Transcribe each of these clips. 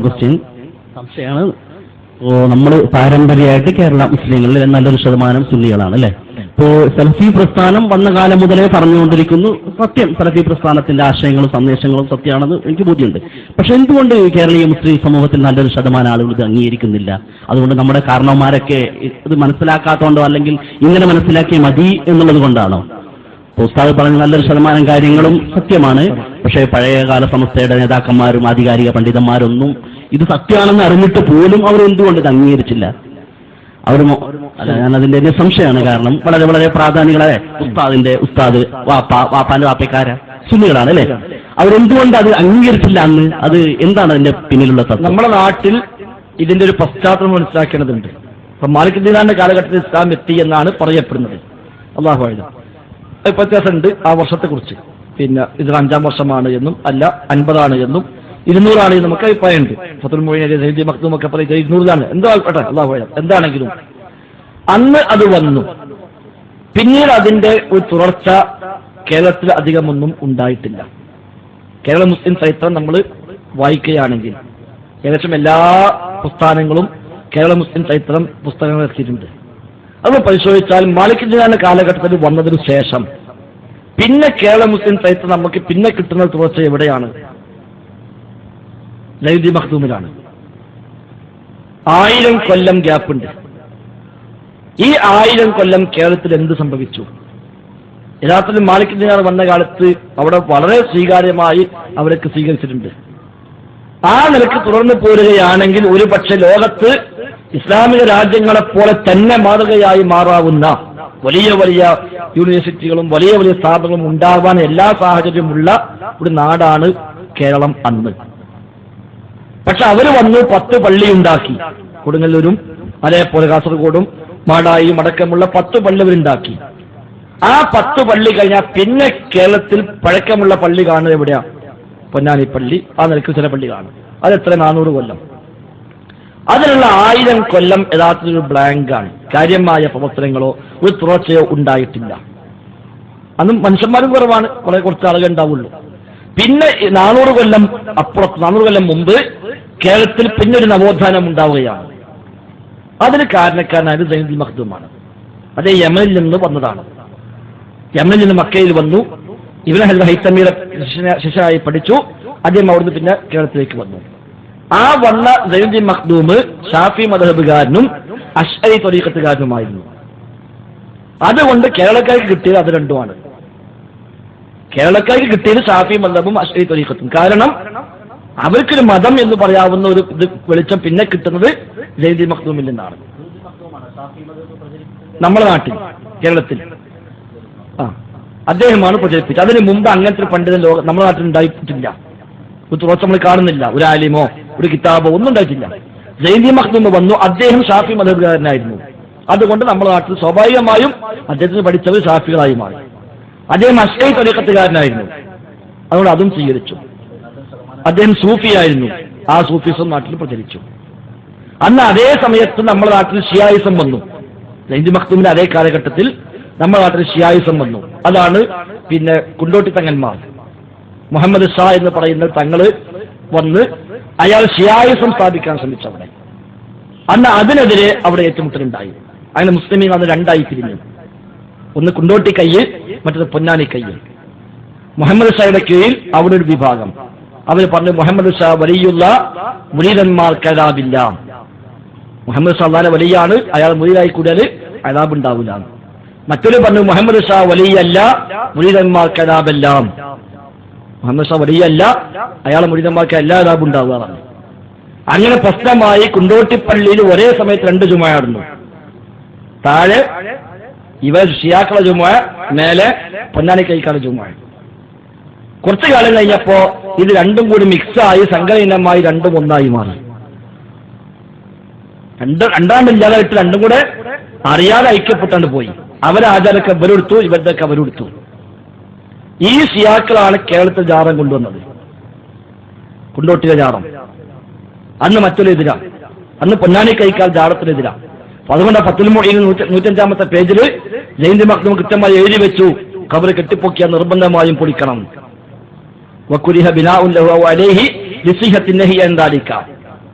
Question. സംശയമാണ്. നമ്മൾ പാരമ്പര്യമായിട്ട് കേരള മുസ്ലിങ്ങളിൽ നല്ലൊരു ശതമാനം സുന്നികളാണ് അല്ലെ? ഇപ്പോ സെൽഫി പ്രസ്ഥാനം വന്ന കാലം മുതലേ പറഞ്ഞുകൊണ്ടിരിക്കുന്നു. സത്യം സെൽഫി പ്രസ്ഥാനത്തിന്റെ ആശയങ്ങളും സന്ദേശങ്ങളും സത്യമാണെന്ന് എനിക്ക് ബോധ്യമുണ്ട്. പക്ഷെ എന്തുകൊണ്ട് കേരളീയ മുസ്ലിം സമൂഹത്തിൽ നല്ലൊരു ശതമാനം ആളുകൾ ഇത് അംഗീകരിക്കുന്നില്ല? അതുകൊണ്ട് നമ്മുടെ കാരണവന്മാരൊക്കെ ഇത് മനസ്സിലാക്കാത്തതുകൊണ്ടോ അല്ലെങ്കിൽ ഇങ്ങനെ മനസ്സിലാക്കിയ മതി എന്നുള്ളത് കൊണ്ടാണോ? ഉസ്താദ് പറഞ്ഞ നല്ലൊരു ശതമാനം കാര്യങ്ങളും സത്യമാണ്. പക്ഷേ പഴയകാല സംസ്ഥയുടെ നേതാക്കന്മാരും ആധികാരിക പണ്ഡിതന്മാരൊന്നും ഇത് സത്യമാണെന്ന് അറിഞ്ഞിട്ട് പോലും അവർ എന്തുകൊണ്ട് ഇത് അംഗീകരിച്ചില്ല? അവർ ഞാൻ അതിന്റെ ഒരു സംശയമാണ് കാരണം വളരെ വളരെ പ്രാധാന്യങ്ങളെ ഉസ്താദിന്റെ ഉസ്താദ് വാപ്പ വാപ്പാന്റെ വാപ്പക്കാര സുന്നികളാണ് അല്ലെ അവരെന്തുകൊണ്ട് അത് അംഗീകരിച്ചില്ല അന്ന് അത് എന്താണ് അതിന്റെ പിന്നിലുള്ള തത്വം? നമ്മുടെ നാട്ടിൽ ഇതിന്റെ ഒരു പശ്ചാത്തലം മനസ്സിലാക്കേണ്ടതുണ്ട്. അപ്പൊ മാലിക് ദിനാന്റെ കാലഘട്ടത്തിൽ ഇസ്ലാം എത്തി എന്നാണ് പറയപ്പെടുന്നത്. അള്ളാഹു ആയത് വ്യത്യാസമുണ്ട് ആ വർഷത്തെ കുറിച്ച് പിന്നെ ഇത് അഞ്ചാം വർഷമാണ് എന്നും അല്ല അൻപതാണ് എന്നും ഇരുന്നൂറാണ് എന്ന് നമുക്ക് അഭിപ്രായമുണ്ട്. ഫത്തുൽ മക്തും ഒക്കെ പറയുന്നത് ഇരുന്നൂറിലാണ്. എന്തോ ആയിക്കോട്ടെ അള്ളാഹു എന്താണെങ്കിലും. അന്ന് അത് വന്നു. പിന്നീട് അതിന്റെ ഒരു തുടർച്ച കേരളത്തിൽ അധികമൊന്നും ഉണ്ടായിട്ടില്ല. കേരള മുസ്ലിം ചരിത്രം നമ്മൾ വായിക്കുകയാണെങ്കിൽ ഏകദേശം എല്ലാ പ്രസ്ഥാനങ്ങളും കേരള മുസ്ലിം ചരിത്രം പുസ്തകങ്ങൾ എത്തിയിട്ടുണ്ട്. അത് പരിശോധിച്ചാൽ മാലിക് ദിനാന്റെ കാലഘട്ടത്തിൽ വന്നതിന് ശേഷം പിന്നെ കേരള മുസ്ലിം ചരിത്രം നമുക്ക് പിന്നെ കിട്ടുന്ന തുടർച്ച എവിടെയാണ്? ലൈദി മഖ്ദൂമിലാണ്. ആയിരം കൊല്ലം ഗ്യാപ്പുണ്ട്. ഈ ആയിരം കൊല്ലം കേരളത്തിൽ എന്ത് സംഭവിച്ചു? യഥാർത്ഥത്തിൽ മാലിക് ദിനാർ വന്ന കാലത്ത് അവിടെ വളരെ സ്വീകാര്യമായി അവരൊക്കെ സ്വീകരിച്ചിട്ടുണ്ട്. ആ നിലയ്ക്ക് തുടർന്ന് പോരുകയാണെങ്കിൽ ഒരു പക്ഷെ ലോകത്ത് ഇസ്ലാമിക രാജ്യങ്ങളെപ്പോലെ തന്നെ മാതൃകയായി മാറാവുന്ന വലിയ വലിയ യൂണിവേഴ്സിറ്റികളും വലിയ വലിയ സ്ഥാപനങ്ങളും ഉണ്ടാവാൻ എല്ലാ സാഹചര്യമുള്ള ഒരു നാടാണ് കേരളം അന്ന്. പക്ഷെ അവർ വന്നു പത്ത് പള്ളി ഉണ്ടാക്കി. കൊടുങ്ങല്ലൂരും അതേപോലെ കാസർഗോഡും മാടായിയും അടക്കമുള്ള പത്ത് പള്ളി അവരുണ്ടാക്കി. ആ പത്ത് പള്ളി കഴിഞ്ഞാൽ പിന്നെ കേരളത്തിൽ പഴക്കമുള്ള പള്ളി കാണുന്നത് എവിടെയാ? പൊന്നാനി പള്ളി. ആ നിലയ്ക്ക് ചില പള്ളി കാണും അത് എത്ര നാനൂറ് കൊല്ലം. അതിനുള്ള ആയിരം കൊല്ലം യഥാർത്ഥത്തിൽ ഒരു ബ്ലാങ്കാണ് കാര്യമായ പ്രവർത്തനങ്ങളോ ഒരു തുടർച്ചയോ ഉണ്ടായിട്ടില്ല. അന്നും മനുഷ്യന്മാരും കുറവാണ്. കുറെ കുറച്ച് ആളുകൾ ഉണ്ടാവുള്ളൂ. പിന്നെ നാനൂറ് കൊല്ലം അപ്പുറത്ത് നാനൂറ് കൊല്ലം മുമ്പ് കേരളത്തിൽ പിന്നെ ഒരു നവോത്ഥാനം ഉണ്ടാവുകയാണ്. അതിന് കാരണക്കാരനായത് സൈനുൽ മഖ്ദൂമാണ് അത് യമനിൽ നിന്ന് വന്നതാണ്. യമനിൽ നിന്ന് മക്കയിൽ വന്നു. ഇവനെ ഹൈത്തമ്മിയുടെ ശിഷ്യനായി പഠിച്ചു. അദ്ദേഹം അവിടുന്ന് പിന്നെ കേരളത്തിലേക്ക് വന്നു. ആ വന്ന സൈദി മഖ്ദൂമ് ഷാഫി മദഹബുകാരനും അഷ്അരി ത്വരീഖത്തുകാരനുമായിരുന്നു അതുകൊണ്ട് കേരളക്കാർക്ക് കിട്ടിയത് അത് രണ്ടുമാണ്. കേരളക്കാർക്ക് കിട്ടിയത് ഷാഫി മദബും അഷ്അരി ത്വരീഖത്തും കാരണം അവർക്കൊരു മതം എന്ന് പറയാവുന്ന ഒരു ഇത് വെളിച്ചം പിന്നെ കിട്ടുന്നത് ജയ്ദി മഖ്ദൂമിൽ നിന്നാണ്. നമ്മുടെ നാട്ടിൽ കേരളത്തിൽ. ആ അദ്ദേഹമാണ് പ്രചരിപ്പിച്ചത്. അതിന് മുമ്പ് അങ്ങനത്തെ പണ്ഡിതൻ ലോക നമ്മുടെ നാട്ടിൽ ഉണ്ടായിട്ടില്ല. തുറച്ച് നമ്മൾ കാണുന്നില്ല. ഒരു ആലിമോ? ഒരു കിതാബോ ഒന്നും ഉണ്ടായിട്ടില്ല. ജൈന്തി മഖ്ദൂം വന്നു. അദ്ദേഹം ഷാഫി മതകാരനായിരുന്നു അതുകൊണ്ട് നമ്മുടെ നാട്ടിൽ സ്വാഭാവികമായും അദ്ദേഹത്തിന് പഠിച്ചവർ ഷാഫികളായി മാറി. അദ്ദേഹം അഷ്ടൈ തരീക്കത്തുകാരനായിരുന്നു അതുകൊണ്ട് അതും സ്വീകരിച്ചു. അദ്ദേഹം സൂഫിയായിരുന്നു. ആ സൂഫിസം നാട്ടിൽ പ്രചരിച്ചു. അന്ന് അതേ സമയത്ത് നമ്മുടെ നാട്ടിൽ ഷിയായിസം വന്നു. ജയന്തി മഖ്ദൂമിന്റെ അതേ കാലഘട്ടത്തിൽ നമ്മുടെ നാട്ടിൽ ഷിയായിസം വന്നു. അതാണ് പിന്നെ കുണ്ടോട്ടി തങ്ങന്മാർ. മുഹമ്മദ് ഷാ എന്ന് പറയുന്ന തങ്ങൾ വന്ന് അയാൾ ഷിയായുസം സ്ഥാപിക്കാൻ ശ്രമിച്ചു അവിടെ അന്ന് അതിനെതിരെ അവിടെ ഏറ്റുമുട്ടലുണ്ടായി. അങ്ങനെ മുസ്ലിമീങ്ങൾ അന്ന് രണ്ടായി പിരിഞ്ഞു. ഒന്ന് കുണ്ടോട്ടി കയ്യിൽ മറ്റൊന്ന് പൊന്നാനി കയ്യിൽ. മുഹമ്മദ് ഷായുടെ കീഴിൽ അവിടെ ഒരു വിഭാഗം. അവർ പറഞ്ഞു മുഹമ്മദ് ഷാ വലിയുള്ള മുരീരന്മാർ അതാബില്ല മുഹമ്മദ് ഷാ വളരെ വലിയാണ് അയാൾ മുരീരായി കൂടിയാൽ അതാബ് ഉണ്ടാവില്ല മറ്റൊരു പറഞ്ഞു മുഹമ്മദ് ഷാ വലിയല്ല മുരീരന്മാർ അതാബെല്ലാം മുഹമ്മദ് ഷാ വലിയല്ല. അയാളെ മുരിതന്മാർക്ക് എല്ലാ അതാബും ഉണ്ടാവുകയാണ് അങ്ങനെ പ്രശ്നമായി കുണ്ടോട്ടിപ്പള്ളിയിൽ ഒരേ സമയത്ത് രണ്ട് ചുമയാടുന്നു താഴെ ഇവർ ഷിയാക്കള ചുമ മേലെ പൊന്നാനി കൈക്കാള ചുമ കുറച്ചു കാലം കഴിഞ്ഞപ്പോ ഇത് രണ്ടും കൂടി മിക്സായി സംഘടനമായി രണ്ടും ഒന്നായി മാറി. രണ്ട് രണ്ടാണ്ടില്ലാതായിട്ട് രണ്ടും കൂടെ അറിയാതെ ഐക്യപ്പെട്ടാണ്ട് പോയി. അവരെ അവരെടുത്തു ഇവരുടെ ഇവരുടെയൊക്കെ അവരെടുത്തു. ഈ സിയാക്കളാണ് കേരളത്തിൽ ജാറം കൊണ്ടുവന്നത്. കുണ്ടോട്ടിലെ ജാറം അന്ന് മറ്റൊരു എതിരാ അന്ന് പൊന്നാനി കൈക്കാൽ ജാറത്തിനെതിരാ. അപ്പൊ അതുകൊണ്ട് ആ പത്തിൽ മൊഴിയിൽ നൂറ്റഞ്ചാമത്തെ പേജിൽ ജയന്തി മക്തം കൃത്യമായി എഴുതി വെച്ചു. കബർ കെട്ടിപ്പൊക്കിയ നിർബന്ധമായും പൊളിക്കണം വക്കുരിഹ ബിനാഉൻ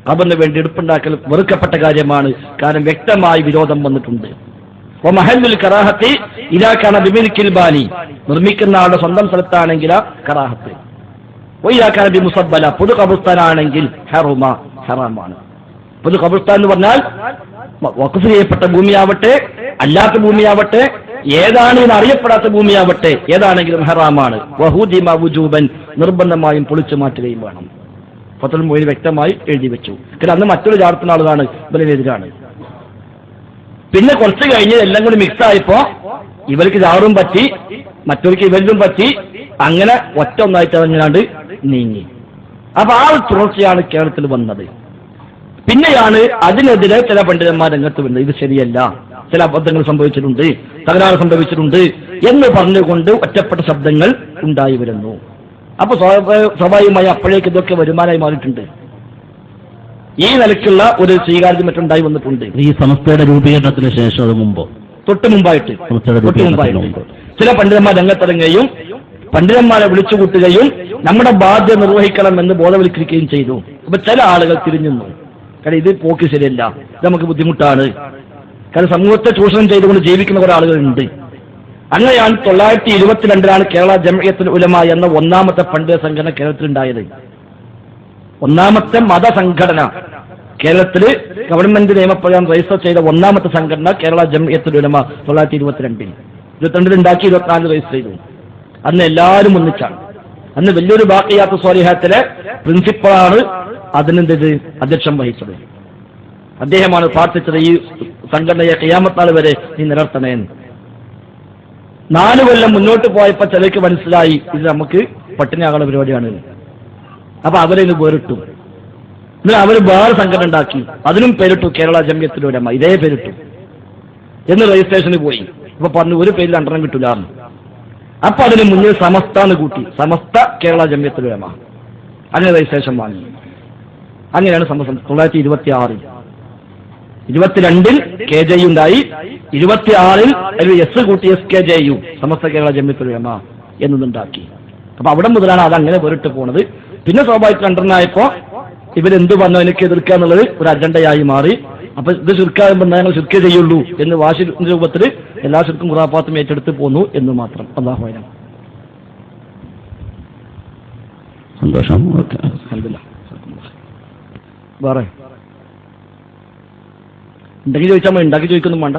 കബറിന് വേണ്ടി എടുപ്പുണ്ടാക്കൽ വെറുക്കപ്പെട്ട കാര്യമാണ്. കാരണം വ്യക്തമായി വിരോധം വന്നിട്ടുണ്ട്. കറാഹത്തി ഇതാക്കാണ് ബിമിനിക്കിൽ ബാലി. നിർമ്മിക്കുന്ന ആളുടെ സ്വന്തം സ്ഥലത്താണെങ്കിൽ കറാഹത്ത്. ഒയ്യാക്കാൻ ബി മുസബല പൊതു കബുസ്ഥാനാണെങ്കിൽ ഹെറുമ ഹറാമാണ്. കബുസ്ഥാൻ എന്ന് പറഞ്ഞാൽ വഖഫ് ചെയ്യപ്പെട്ട ഭൂമിയാവട്ടെ അല്ലാത്ത ഭൂമിയാവട്ടെ ഏതാണ് എന്ന് അറിയപ്പെടാത്ത ഭൂമിയാവട്ടെ ഏതാണെങ്കിലും ഹറാമാണ്. വഹൂദിമ വുജൂബൻ. നിർബന്ധമായും പൊളിച്ചു മാറ്റുകയും വേണം. പത്രം മൊഴി വ്യക്തമായി എഴുതി വെച്ചു. കാരണം അന്ന് മറ്റൊരു ചാർത്തുന്ന ആളുകളാണ് ഇവരിനെതിരാണ് പിന്നെ കുറച്ച് കഴിഞ്ഞ് എല്ലാം കൂടി മിക്സ് ആയപ്പോ ഇവർക്ക് ചാറും പറ്റി മറ്റവർക്ക് ഇവരിലും പറ്റി അങ്ങനെ ഒറ്റ ഒന്നായിട്ട് അതങ്ങാണ്ട് നീങ്ങി. അപ്പൊ ആ ഒരു തുടർച്ചയാണ് കേരളത്തിൽ വന്നത്. പിന്നെയാണ് അതിനെതിരെ ചില പണ്ഡിതന്മാർ രംഗത്ത് വരുന്നത്. ഇത് ശരിയല്ല. ചില അബദ്ധങ്ങൾ സംഭവിച്ചിട്ടുണ്ട്. തകരാറ് സംഭവിച്ചിട്ടുണ്ട് എന്ന് പറഞ്ഞുകൊണ്ട് ഒറ്റപ്പെട്ട ശബ്ദങ്ങൾ ഉണ്ടായി വരുന്നു. അപ്പൊ സ്വാഭാവികമായി അപ്പോഴേക്ക് ഇതൊക്കെ വരുമാനമായി മാറിയിട്ടുണ്ട്. ഈ നിലയ്ക്കുള്ള ഒരു സ്വീകാര്യം മറ്റുണ്ടായി വന്നിട്ടുണ്ട്. ഈ സമസ്തയുടെ രൂപീകരണത്തിന് ശേഷം അത് മുമ്പോ? തൊട്ട് മുമ്പായിട്ട്. സംസ്ഥയുടെ തൊട്ട് മുമ്പായിട്ട്. ചില പണ്ഡിതന്മാർ രംഗത്തിറങ്ങുകയും പണ്ഡിതന്മാരെ വിളിച്ചുകൂട്ടുകയും നമ്മുടെ ബാധ്യത നിർവഹിക്കണം എന്ന് ബോധവൽക്കരിക്കുകയും ചെയ്തു. അപ്പൊ ചില ആളുകൾ തിരിഞ്ഞു കാരണം ഇത് പോക്ക് ശരിയല്ല. ഇത് നമുക്ക് ബുദ്ധിമുട്ടാണ്. കാരണം സമൂഹത്തെ ചൂഷണം ചെയ്തുകൊണ്ട് ജീവിക്കുന്ന കുറെ ആളുകളുണ്ട്. അങ്ങനെയാണ് തൊള്ളായിരത്തി ഇരുപത്തിരണ്ടിലാണ് കേരള ജമയത്തിൽ ഉലമ എന്ന ഒന്നാമത്തെ പണ്ഡിത സംഘടന കേരളത്തിലുണ്ടായത്. ഒന്നാമത്തെ മതസംഘടന. കേരളത്തിൽ ഗവൺമെന്റ് നിയമപ്രകാരം രജിസ്റ്റർ ചെയ്ത ഒന്നാമത്തെ സംഘടന കേരള ജംഇയത്തുൽ ഉലമ തൊള്ളായിരത്തി ഇരുപത്തിരണ്ടിൽ ഇരുപത്തിരണ്ടിൽ ഉണ്ടാക്കി ഇരുപത്തിനാല് രജിസ്റ്റർ ചെയ്തു. അന്ന് എല്ലാവരും ഒന്നിച്ചാണ്. അന്ന് വലിയൊരു ബാക്കിയാത്ത സ്വാലിഹത്തിലെ പ്രിൻസിപ്പളാണ് അതിനെന്തത് അധ്യക്ഷം വഹിച്ചത്. അദ്ദേഹമാണ് പ്രാർത്ഥിച്ചത് ഈ സംഘടനയെ കയ്യാമത്താൾ വരെ നീ നിലർത്തണേന്ന് നാല് കൊല്ലം മുന്നോട്ട് പോയപ്പോ ചിലർക്ക് മനസ്സിലായി ഇത് നമുക്ക് പട്ടിണിയാകുന്ന പരിപാടിയാണ്. അപ്പൊ അവരെ ഇത് വേറിട്ടു. എന്നിട്ട് അവർ വേറെ സംഘടന ഉണ്ടാക്കി. അതിനും പേരിട്ടു കേരള ജമ്യത്തിലൂരമ്മ ഇതേ പേരിട്ടു. എന്ന് രജിസ്ട്രേഷന് പോയി. അപ്പൊ പറഞ്ഞു ഒരു പേരിൽ രണ്ടെണ്ണം കിട്ടില്ല അപ്പൊ അതിന് മുന്നിൽ സമസ്ത എന്ന് കൂട്ടി. സമസ്ത കേരള ജമ്യത്തിലൂരമ്മ അങ്ങനെ രജിസ്ട്രേഷൻ വാങ്ങി. അങ്ങനെയാണ് സമസ്ത. തൊള്ളായിരത്തി ഇരുപത്തി ആറിൽ ഇരുപത്തിരണ്ടിൽ കെ ജെ ഉണ്ടായി. ഇരുപത്തിയാറിൽ ഒരു എസ് കൂട്ടി S K J U Samastha Kerala Jamiyyathul Ulama എന്നതുണ്ടാക്കി അപ്പൊ അവിടെ മുതലാണ് അത് അങ്ങനെ വേറിട്ട് പോണത്. പിന്നെ സ്വാഭാവിക രണ്ടെണ്ണായപ്പോ ഇവരെന്ത് പറഞ്ഞു എനിക്ക് എതിർക്കുക എന്നുള്ളത് ഒരു അജണ്ടയായി മാറി. അപ്പൊ ഇത് ചുരുക്കാകുമ്പോൾ ഞങ്ങൾ ചുരുക്കേ ചെയ്യുള്ളൂ എന്ന് വാശി രൂപത്തിൽ എല്ലാ ചുരുക്കും ഖുറാഫാത്തും ഏറ്റെടുത്ത് പോന്നു എന്ന് മാത്രം. അള്ളാഹു. സന്തോഷം. വേറെ? ഉണ്ടെങ്കിൽ ചോദിച്ചാൽ ഉണ്ടാക്കി ചോദിക്കൊന്നും വേണ്ട.